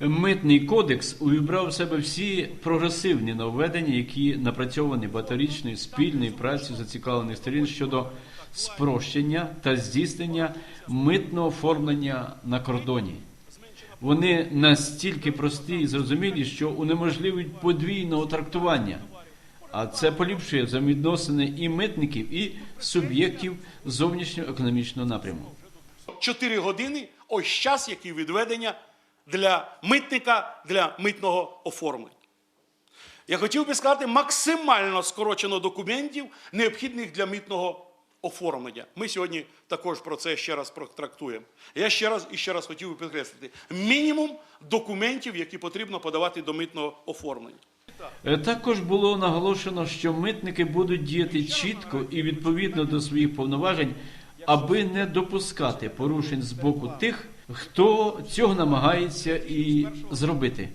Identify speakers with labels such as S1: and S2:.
S1: Митний кодекс увібрав в себе всі прогресивні нововведення, які напрацьовані багаторічною спільною працею зацікавлених сторін щодо спрощення та здійснення митного оформлення на кордоні. Вони настільки прості і зрозумілі, що унеможливують подвійного трактування. А це поліпшує взаємовідносини і митників, і суб'єктів зовнішнього економічного напряму.
S2: 4 години ось час, який відведення для митника для митного оформлення. Я хотів би сказати, максимально скорочено документів, необхідних для митного оформлення. Ми сьогодні також про це ще раз протрактуємо. Я ще раз і ще раз хотів би підкреслити: мінімум документів, які потрібно подавати до митного оформлення.
S1: Е, Також було наголошено, що митники будуть діяти чітко і відповідно до своїх повноважень, аби не допускати порушень з боку тих, хто цього намагається і зробити.